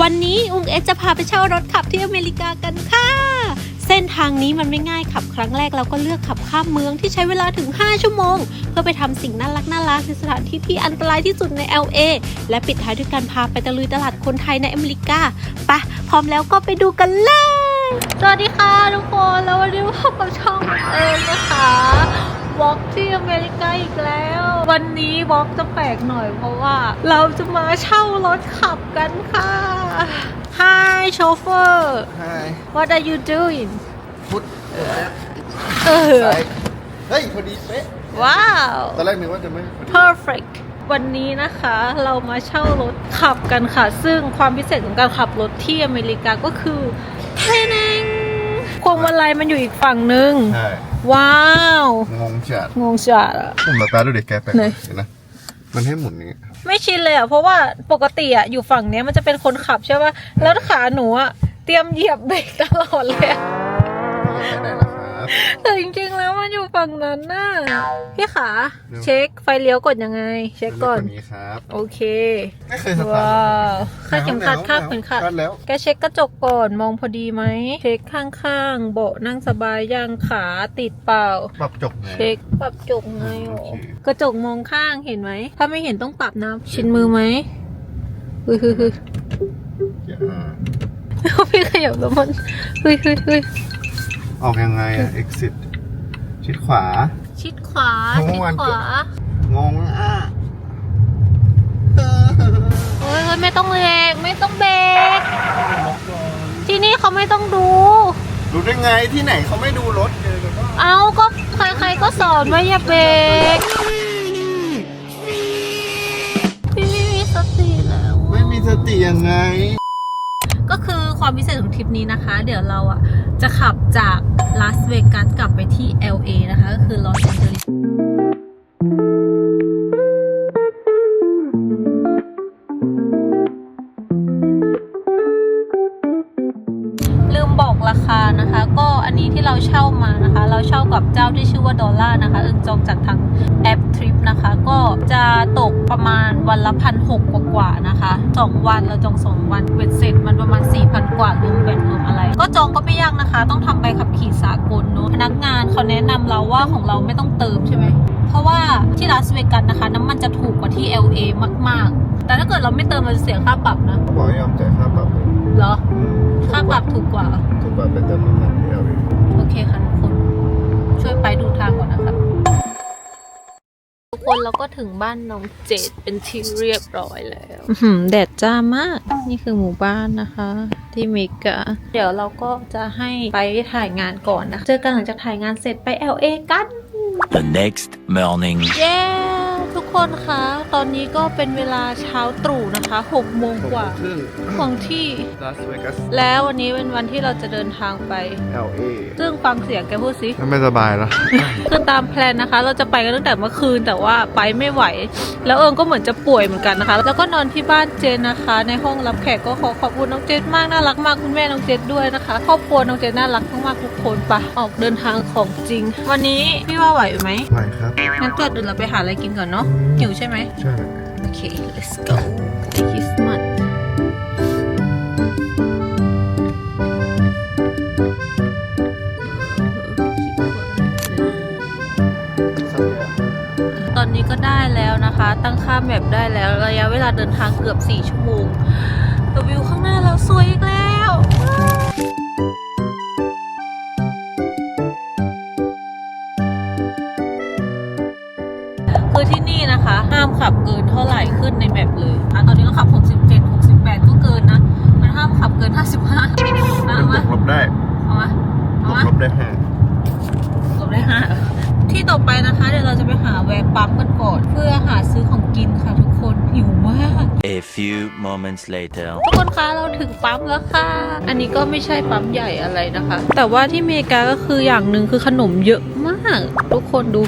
วันนี้อุงเอสจะพาไปเช่ารถขับที่อเมริกากันค่ะ เส้นทางนี้มันไม่ง่ายขับครั้งแรกเราก็เลือกขับข้ามเมืองที่ใช้เวลาถึง 5 ชั่วโมง เพื่อไปทำสิ่งน่ารักน่ารักในสถานที่ที่อันตรายที่สุดใน LA และปิดท้ายด้วยการพาไปตะลุยตลาดคนไทยในอเมริกาปะพร้อมแล้วก็ไปดูกันเลย สวัสดีค่ะทุกคน แล้ววันนี้พบกับช่องเองนะคะ วอล์กที่อเมริกาอีกแล้ว วันนี้วอล์กจะแปลกหน่อยเพราะว่า เราจะมาเช่ารถขับกันค่ะ Hi chauffeur Hi What are you doing พุทธเออซ้ายเฮ้ยพอดีเป๊ะว้าว ตอนแรกนึกว่าจะไม่พอดี perfect วันนี้นะคะเรามาเช่ารถขับกันค่ะ ซึ่งความพิเศษของการขับรถที่อเมริกาก็คือเทนงพวงมาลัยมันอยู่อีกฝั่งหนึ่งใช่ ว้าวงงจัดงงจัดอะผมมาตาดูเด็กแกแปลกไหนเห็นนะมันให้หมุนอย่างงี้ไม่ชินเลยอะเพราะว่าปกติอะอยู่ฝั่งเนี้ยมันจะเป็นคนขับใช่ป่ะแล้วขาหนูอะเตรียมเหยียบเบรกตลอดเลยอะ ไปไหนล่ะครับ แต่จริงๆแล้วมันอยู่ฝั่งนั้นน่ะพี่ขาเร็ว เช็คไฟเลี้ยวกดยังไง เช็คก่อนคนนี้ครับ โอเค ไม่เคยสตาว้าร์ทวคาดเข็มขัดคาดเข็มขัด คาดแล้ว แกเช็คกระจกก่อนมองพอดีไหม เช็คข้างๆ เบาะนั่งสบายยังขาติดเปล่า ปรับจกไง เช็คปรับจกไงโออ๋อเค กระจกมองข้างเห็นไหม ถ้าไม่เห็นต้องปรับนะ ชินมือไหมเฮ้ยเฮ้ยเฮ้ยอย่าอ่าพี่ขยับแล้วมันเฮ้ยเฮ้ยเฮ้ย ออกยังไงอะ exit ชิดขวา ชิดขวาเมื่ชิดอวานขวางงอะเฮ้ยเฮ้ยไม่ต้องเบรกไม่ต้องเบรกที่นี่เขาไม่ต้องดู รู้ได้ไงที่ไหนเขาไม่ดูรถเลยแล้วก็เอาก็ใครๆก็สอนว่าอย่าเบรกพี่ไม่มีสติแล้วไม่มีสติยังไง ก็คือ ความพิเศษของทริปนี้นะคะ เดี๋ยวเราอะจะขับจากลาสเวกัสกลับไปที่ LA นะคะ ก็คือลอสแอนเจลิส ราคานะคะ ก็อันนี้ที่เราเช่ามานะคะ เราเช่ากับเจ้าที่ชื่อว่าดอลล่านะคะเอิงจองจากทางแอปทริปนะคะ ก็จะตกประมาณวันละพันหกกว่าๆนะคะสองวันเราจองสองวันเวทเสร็จมันประมาณ4ี่พันกว่ารวมแบตรวมอะไร ก็จองก็ไม่ยากนะคะ ต้องทำใบขับขี่สากลเนอะพนักงานเขาแนะนำเราว่าของเราไม่ต้องเติมใช่ไหมเพราะว่าที่ลาสเวกัสนะคะ น้ำมันจะถูกกว่าที่ LA มากๆ แต่ถ้าเกิดเราไม่เติมเราจะเสียค่าปรับนะบอกให้ยอมจ่าย ปรับถูกกว่า ถูกกว่าไปเติมน้ำมันที่เอาเองโอเคค่ะทุกคน ช่วยไปดูทางก่อนนะครับทุกคนเราก็ถึงบ้านน้องเจดเป็นที่เรียบร้อยแล้วแดดจ้ามาก นี่คือหมู่บ้านนะคะ ที่เมกาเดี๋ยวเราก็จะให้ไปถ่ายงานก่อนนะ เจอกันหลังจากถ่ายงานเสร็จไป LA กัน The next morning. เย้ ทุกคนคะ ตอนนี้ก็เป็นเวลาเช้าตรู่นะคะ6โมงกว่าครึ่งของที่ลาสเวกัสแล้ววันนี้เป็นวันที่เราจะเดินทางไป LA ซึ่งฟังเสียงแกพูดสิ ไม่สบายแล้ว คือตามแพลนนะคะ เราจะไปกันตั้งแต่เมื่อคืนแต่ว่าไปไม่ไหว แล้วเอิงก็เหมือนจะป่วยเหมือนกันนะคะ แล้วก็นอนที่บ้านเจนนะคะ ในห้องรับแขกก็ขอขอบคุณน้องเจนมากน่ารักมากคุณแม่น้องเจนด้วยนะคะครอบครัวน้องเจนน่ารักมากๆทุกคนไปะออกเดินทางของจริง วันนี้พี่ว่าไหวไหมไหวครับงั้นเกิดเดี๋ยวเราไปหาอะไรกินก่อนเนาะหิวใช่ไหมใช่ โอเค let's go คริสต์มาสตอนนี้ก็ได้แล้วนะคะ ตั้งค่าแมปได้แล้ว ระยะเวลาเดินทางเกือบ 4 ชั่วโมงแต่วิวข้างหน้าเราสวยอีกแล้ว คือที่นี่นะคะ ห้ามขับเกินเท่าไหร่ขึ้นในแมปเลยอะตอนนี้ก็ขับ 67 68 ก็เกินนะ มันห้ามขับเกิน 55นะมันเอาบมาวกลบได้เอามาบเอาวกมาลบได้ห้าลบได้ห้าที่ต่อไปนะคะ เดี๋ยวเราจะไปหาแวะปั๊มกันก่อน เพื่อหาซื้อของกินค่ะทุกคนหิวมาก A few moments later. ทุกคนคะเราถึงปั๊มแล้วค่ะ อันนี้ก็ไม่ใช่ปั๊มใหญ่อะไรนะคะ แต่ว่าที่อเมริกาก็คืออย่างหนึ่งคือขนมเยอะมาก ทุกคนดู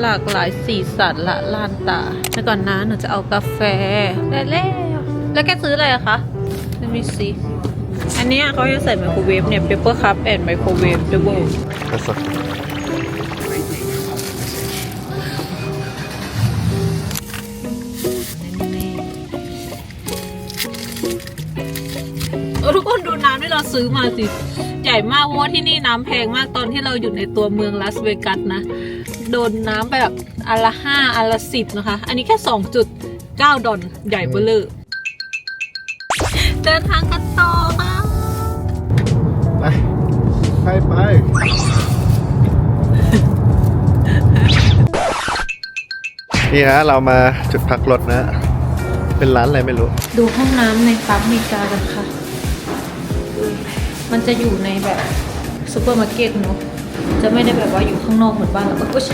หลากหลายสีสันละลานตาแล้วก่อนนะหนูจะเอากาแฟได้แล้ว แล้วแกซื้ออะไรอะคะ Let me see อันเนี้ยเขาจะใส่ไมโครเวฟเนี่ย paper cup and microwave double กระสับนแล้วทุกคนดูน้ำที่เราซื้อมาสิ ใหญ่มากเพราะว่าที่นี่น้ำแพงมากตอนที่เราอยู่ในตัวเมืองลาสเวกัสนะ โดนน้ำไปแบบอันละห้าอันละสิบนะคะ อันนี้แค่สองจุดเก้าดอลใหญ่เบ้อเลยเดินทางกันต่อค่ะไปไปไปนี่ฮะเรามาจุดพักรถนะ เป็นร้านอะไรไม่รู้ ดูห้องน้ำในปั๊มมีกากันค่ะ มันจะอยู่ในแบบซูเปอร์มาร์เก็ตเนาะ จะไม่ได้แบบว่าอยู่ข้างนอกเหมือนบ้านเราก็อุ๊ย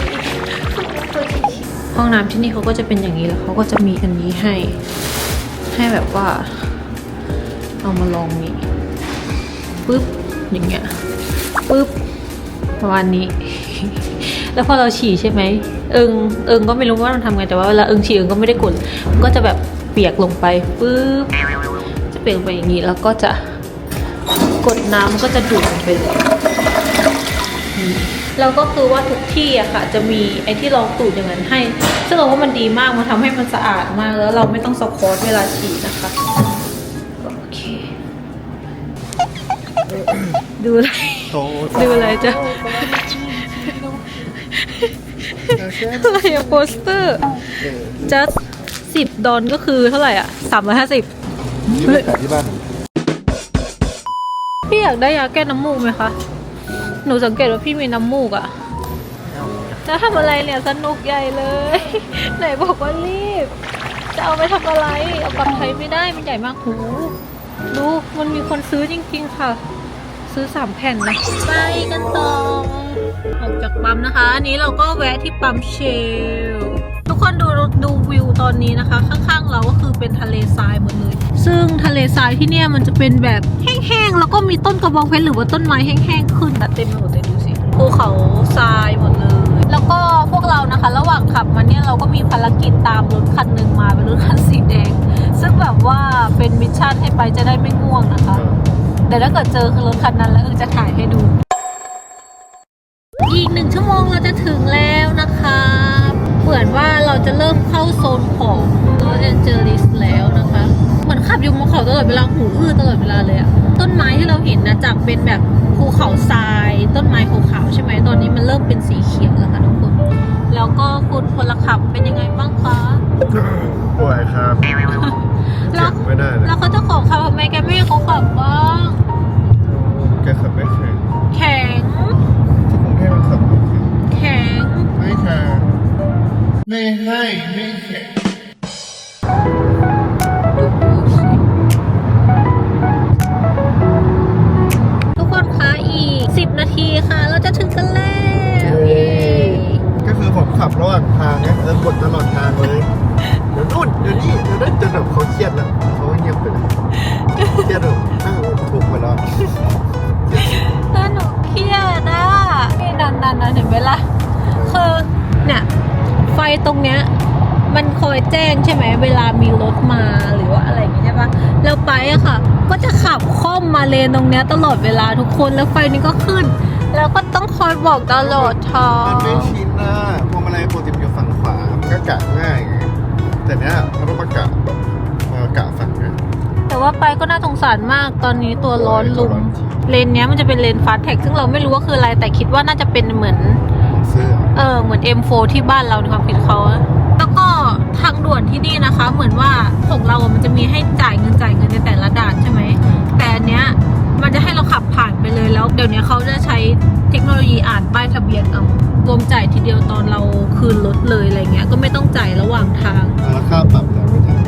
ห้องน้ำที่นี่เขาก็จะเป็นอย่างนี้แล้วเขาก็จะมีอันนี้ให้ ให้แบบว่า เอามาลองนี่ปึ๊บอย่างเงี้ยปึ๊บประมาณนี้ แล้วพอเราฉี่ใช่ไหมเอิงเอิงก็ไม่รู้ว่ามันทำไงแต่ว่าเวลาเอิงฉี่เอิงก็ไม่ได้กดมันก็จะแบบเปียกลงไปปึ๊บจะเปียกไปอย่างนี้แล้วก็จะกดน้ำก็จะดูดลงไปเลย แล้วก็คือว่าทุกที่อะค่ะ จะมีไอ้ที่รองตูดอย่างนั้นให้ ซึ่งเราว่ามันดีมาก มันทำให้มันสะอาดมาก แล้วเราไม่ต้องสควอตเวลาฉี่นะคะ โอเค ดูอะไรโตดูอะไรจ๊ะอะไรอะโปสเตอร์จัสสิบดอลก็คือเท่าไหร่อะสามร้อยห้าสิบนี่ไปขายที่บ้าน พี่อยากได้ยาแก้น้ำมูกไหมคะ หนูสังเกตว่าพี่มีน้ำมูกอะจะทำอะไรเนี่ยสนุกใหญ่เลย ไหนบอกว่ารีบ จะเอาไปทำอะไร เอากลับไทยไม่ได้มันใหญ่มากหูดูมันมีคนซื้อจริง ๆ ค่ะ ซื้อสามแผ่นนะ ไปกันต่อออกจากปั๊มนะคะ อันนี้เราก็แวะที่ปั๊มเชลทุก คนดูดูวิวตอนนี้นะคะ ข้างๆเราก็คือเป็นทะเลทรายหมดเลย ซึ่งทะเลทรายที่เนี่ยมันจะเป็นแบบแห้งๆ แล้วก็มีต้นกระบองเพชรหรือว่าต้นไม้แห้งๆ ขึ้นนะเต็มไปหมดเลยดูสิภูเขาทรายหมดเลย แล้วก็พวกเรานะคะ ระหว่างขับมาเนี่ยเราก็มีภารกิจตามรถคันหนึ่งมาเป็นรถคันสีแดง ซึ่งแบบว่าเป็นมิชชั่นให้ไปจะได้ไม่ง่วงนะคะแต่ถ้าเกิดเจอรถคันนั้นแล้วเออจะถ่ายให้ดู อีกหนึ่งชั่วโมงเราจะถึงแล้วนะคะเห มือนว่าเราจะเริ่มเข้าโซนของลอสแอนเจลิสแล้วนะคะ เหมือนขับอยู่บนเขาตลอดเวลาหูอื้อตลอดเวลาเลยอะต้นไม้ที่เราเห็นนะจากเป็นแบบภูเขาทราย ต้นไม้ขาวๆใช่ไหมตอนนี้มันเริ่มเป็นสีเขียวแล้วค่ะทุกคน แล้วก็คุณพลขับเป็นยังไงบ้างคะป่วยครับเจ็บไม่ได้เลย แล้วเขาเจะของขับทำไมแกไม่ให้เขาขับบ้าง ตรงเนี้ยมันคอยแจ้งใช่ไหมเวลามีรถมาหรือว่าอะไรอย่างงี้ใช่ปะแล้วไปอะค่ะ ก็จะขับค่อมมาเลนตรงเนี้ยตลอดเวลาทุกคนแล้วไฟนี้ก็ขึ้น แล้วก็ต้องคอยบอกตลอดทามันงไม่ชินนะพวงมาลัยปกติมันอยู่ฝั่งขวามันก็กะง่ายไงแต่เนี้ยมันต้องมากะมากะฝั่งนี้แต่ว่าไปก็น่าสงสารมากตอนนี้ตัวร้อนลุมเลนเนี้ยมันจะเป็นเลนฟาสแท็กซึ่งเราไม่รู้ว่าคืออะไรแต่คิดว่าน่าจะเป็นเหมือน เสื้อเออเหมือน M4 ที่บ้านเราในความคิดเขาอะแล้วก็ทางด่วนที่นี่นะคะ เหมือนว่าของเราอะมันจะมีให้จ่ายเงินจ่ายเงินในแต่ละด่านใช่ไหมแต่อันเนี้ยมันจะให้เราขับผ่านไปเลยแล้ว เดี๋ยวนี้เขาจะใช้เทคโนโลยีอ่านป้ายทะเบียนเอารวมจ่ายทีเดียวตอนเราคืนรถเลยอะไรเงี้ย ก็ไม่ต้องจ่ายระหว่างทางแล้วค่าปรับแล้วไม่ทัน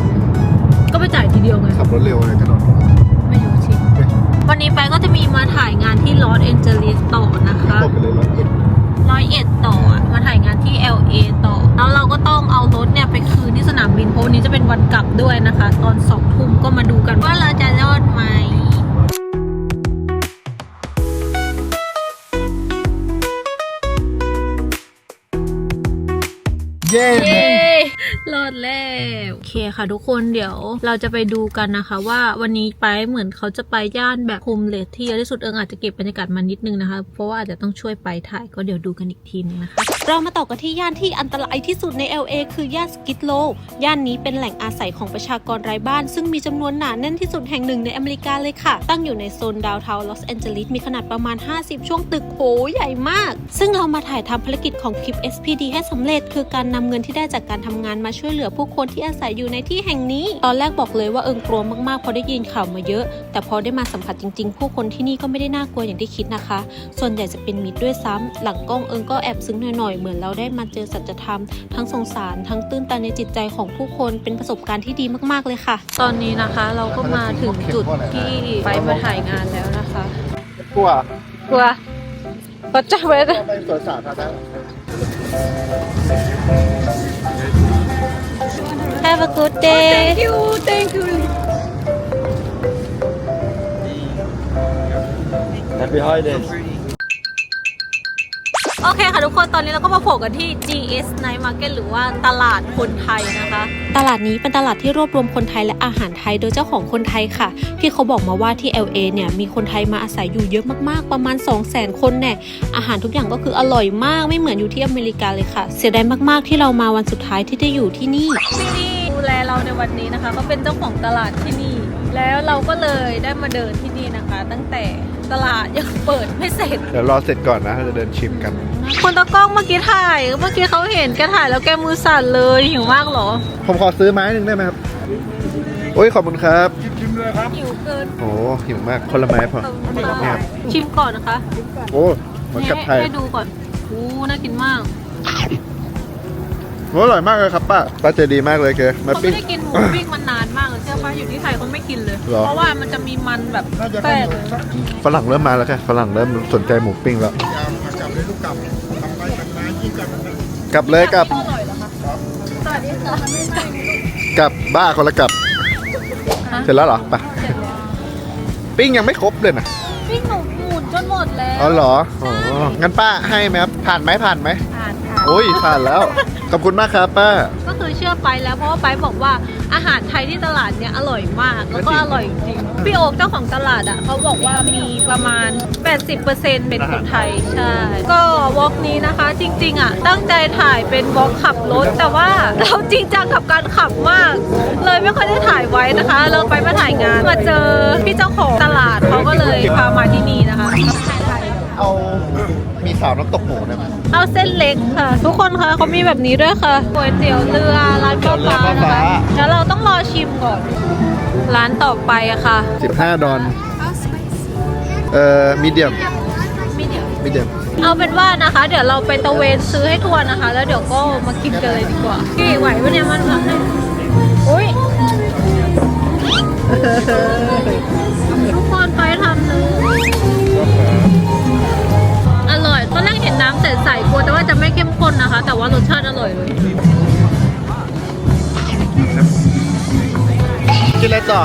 ก็ไปจ่ายทีเดียวไงขับรถเร็วอะไรกันหรอไม่รู้ชิวันนี้ไปก็จะมีมาถ่ายงานที่ลอสแอนเจลิสต่อนะคะตกไปเลยร้อยเอ็ด ร้อยเอ็ดต่อมาถ่ายงานที่ LA ต่อ แล้วเราก็ต้องเอารถเนี่ยไปคืนที่สนามบินเพราะวันนี้จะเป็นวันกลับด้วยนะคะ ตอนสองทุ่มก็มาดูกันว่าเราจะรอดไหมเย้เย้ รอดแล้วโอเคค่ะทุกคนเดี๋ยวเราจะไปดูกันนะคะว่าวันนี้ไปเหมือนเขาจะไปย่านแบบโฮมเลสที่เยอะที่สุดเอิงอาจจะเก็บบรรยากาศมานิดนึงนะคะ เพราะว่าอาจจะต้องช่วยไปถ่ายก็เดี๋ยวดูกันอีกทีนึงนะคะ เรามาต่อกันที่ย่านที่อันตรายที่สุดใน LA คือย่านสกิดโล ย่านนี้เป็นแหล่งอาศัยของประชากรไร้บ้าน ซึ่งมีจำนวนหนาแน่นที่สุดแห่งหนึ่งในอเมริกาเลยค่ะ ตั้งอยู่ในโซนดาวเทาลอสแอนเจลิสมีขนาดประมาณ 50 ช่วงตึกโหใหญ่มาก ซึ่งเรามาถ่ายทำภารกิจของคลิป SPD ให้สำเร็จ คือการนำเงินที่ได้จากการทำงานมาช่วยเหลือผู้คนที่อาศัยอยู่ในที่แห่งนี้ ตอนแรกบอกเลยว่าเอิงกลัวมากๆเพราะได้ยินข่าวมาเยอะ แต่พอได้มาสัมผัสจริง ๆ ผู้คนที่นี่ก็ไม่ได้น่ากลัวอย่างที่คิดนะคะ ส่วนใหญ่จะเป็นมิตรด้วยซ้ำหลังกล้องเอิงก็แอบซึ้งหน่อยเหมือนเราได้มาเจอสัจธรรม ทั้งสงสาร ทั้งตื้นตันในจิตใจของผู้คนเป็นประสบการณ์ที่ดีมากๆเลยค่ะ ตอนนี้นะคะเราก็มาถึงจุดที่ไปมาถ่ายงานแล้วนะคะกลัวกลัวก็จะไว้ไปสวนสาธารณะ Have a good day Thank you, thank you. Happy holidays. โอเคค่ะทุกคน ตอนนี้เราก็มาโผล่กันที่ GS Night Market หรือว่าตลาดคนไทยนะคะ ตลาดนี้เป็นตลาดที่รวบรวมคนไทยและอาหารไทยโดยเจ้าของคนไทยค่ะพี่เขาบอกมาว่าที่ LA เนี่ยมีคนไทยมาอาศัยอยู่เยอะมากๆ ประมาณ 2 0 0 0 0 0 คนแน่อาหารทุกอย่างก็คืออร่อยมากไม่เหมือนอยู่ที่อเมริกาเลยค่ะ เสียดายมากๆที่เรามาวันสุดท้ายที่ได้อยู่ที่นี่ที่นี่ดูแลเราในวันนี้นะคะ ก็เป็นเจ้าของตลาดที่นี่ แล้วเราก็เลยได้มาเดินที่ นี่นะคะ ตั้งแต่ตลาดยังเปิดไม่เสร็จ เดี๋ยวรอเสร็จก่อนนะเราจะเดินชิมกันคุณตากล้องเมื่อกี้ถ่าย เมื่อกี้เขาเห็นแกถ่ายแล้วแกมือสั่นเลยหิวมากเหรอ ผมขอซื้อไม้หนึ่งได้ไหมครับโอ้ยขอบคุณครับหิวเกินโอ้หิวมากคนละไม้พอขอบคุณนี่ค่ะครับชิมก่อนนะคะโอ้เหมือนกับไทยให้ดูก่อนอู้น่ากินมากโอ้อร่อยมากเลยครับป้าป้าใจดีมากเลยเกมาเขาปิ้ไม่งได้กินหมูปิ้งมาน อป่ะอยู่ที่ไทยเขาไม่กินเลยหรอ เพราะว่ามันจะมีมันแบบแป้งเลยฝรั่งเริ่มมาแล้วค่ะฝรั่งเริ่มสนใจหมูปิ้งแล้วกลับเลยกลับ อร่อยเหรอคะสวัสดีค่ะกลับบ้าคนละกลับ เสร็จแล้วเหรอไปปิ้งยังไม่ครบเลยนะปิ้งหนูหมุนจนหมดแล้วอ๋อเหรออ๋องั้นป้าให้ไหมครับผ่านไหมผ่านไหมผ่านค่ะโอ้ยผ่านแล้วข อบคุณมากครับป้า ก็คือเชื่อไปแล้วเพราะว่าไปบอกว่าอาหารไทยที่ตลาดเนี่ยอร่อยมากแล้วก็อร่อยจริงพี่โอ๊คเจ้าของตลาดอะเขาบอกว่ามีประมาณ 80%เป็นคนไทยใช่ก็วอล์กนี้นะคะ จริง ๆ อะ ตั้งใจถ่ายเป็นวอล์กขับรถ แต่ว่าเราจริงจังกับการขับมาก เลยไม่ค่อยได้ถ่ายไว้นะคะ เราไปมาถ่ายงานมาเจอพี่เจ้าของตลาดเขาก็เลยพามาที่นี่นะคะเอา มีสาวน้ำตกหมูได้ไหมเอาเส้นเล็กค่ะ ทุกคนคะเขามีแบบนี้ด้วยค่ะก๋วยเตี๋ยวเรือร้านป้าฟ้านะคะแล้วเราต้องรอชิมก่อน ร้านต่อไปอะค่ะ 15 ดอลเอ่อมีเดียมไม่เดี๋ยวมีเดียมเอาเป็นว่านะคะ เดี๋ยวเราไปตะเวนซื้อให้ทัวร์นะคะ แล้วเดี๋ยวก็มากินกันเลยดีกว่าพี่ไหวปะเนี่ยมันแบบอุ้ย ใสๆกลัวแต่ว่าจะไม่เข้มข้นนะคะ แต่ว่ารสชาติอร่อยเลยกินอะไรต่อ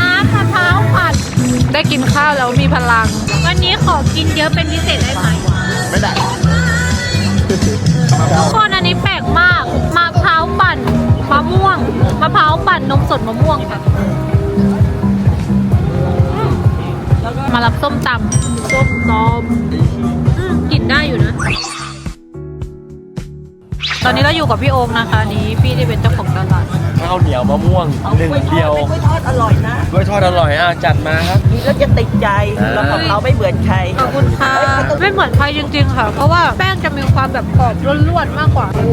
น้ำมะพร้าวผัด ได้กินข้าวแล้วมีพลัง วันนี้ขอกินเยอะเป็นพิเศษได้ไหมไม่ได้ทุกคนอันนี้แปลกมากมะพร้าวปั่นมะม่วงมะพร้าวปั่นนมสดมะม่วงค่ะอืมมารับส้มตำส้มตำอืมกลิ่น ได้อยู่นะ ตอนนี้เราอยู่กับพี่โอมนะคะนี้พี่ที่เป็นเจ้าของตลาดข้าวเหนียวมะม่วงหนึ่งเดียวกล้วยทอดอร่อยนะด้วยทอดอร่อยอะจัดมาครับกินแล้วจะติดใจอ่าแล้วของเราไม่เหมือนใครขอบคุณค่ะไม่เหมือนใครจริง ๆ ค่ะ เพราะว่าแป้งจะมีความแบบกรอบล้วนๆมากกว่าโอ้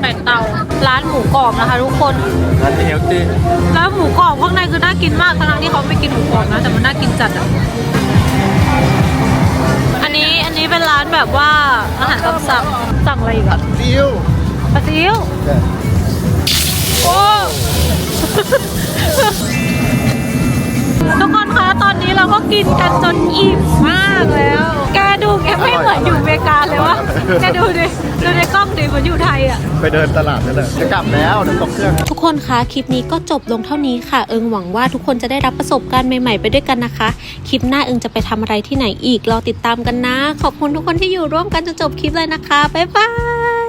แต่เตาร้านหมูกรอบนะคะ ทุกคนร้านเฮลตี้แล้วหมูกรอบข้างในคือน่ากินมากทั้งๆที่เขาไม่กินหมูกรอบนะแต่มันน่ากินจัดอะอันนี้อันนี้ เป็นร้านแบบว่าอาหารตามสั่งสั่งอะไรอีกอะซิวปลาซิวโอ้ทุกคนคะตอนนี้เราก็กินกันจนอิ่มมากแล้วแก ดูแกไม่เหมือนอยู่อเมริกาเลยวะแกดูดิดูในกล้องดิเหมือนอยู่ไทยอะ ไปเดินตลาดนั่นแหละจะกลับแล้วเดี๋ยวตกเครื่อง ทุกคนคะคลิปนี้ก็จบลงเท่านี้ค่ะ เอิงหวังว่าทุกคนจะได้รับประสบการณ์ใหม่ๆไปด้วยกันนะคะ คลิปหน้าเอิงจะไปทำอะไรที่ไหนอีกรอติดตามกันนะ ขอบคุณทุกคนที่อยู่ร่วมกันจนจบคลิปเลยนะคะบ๊ายบาย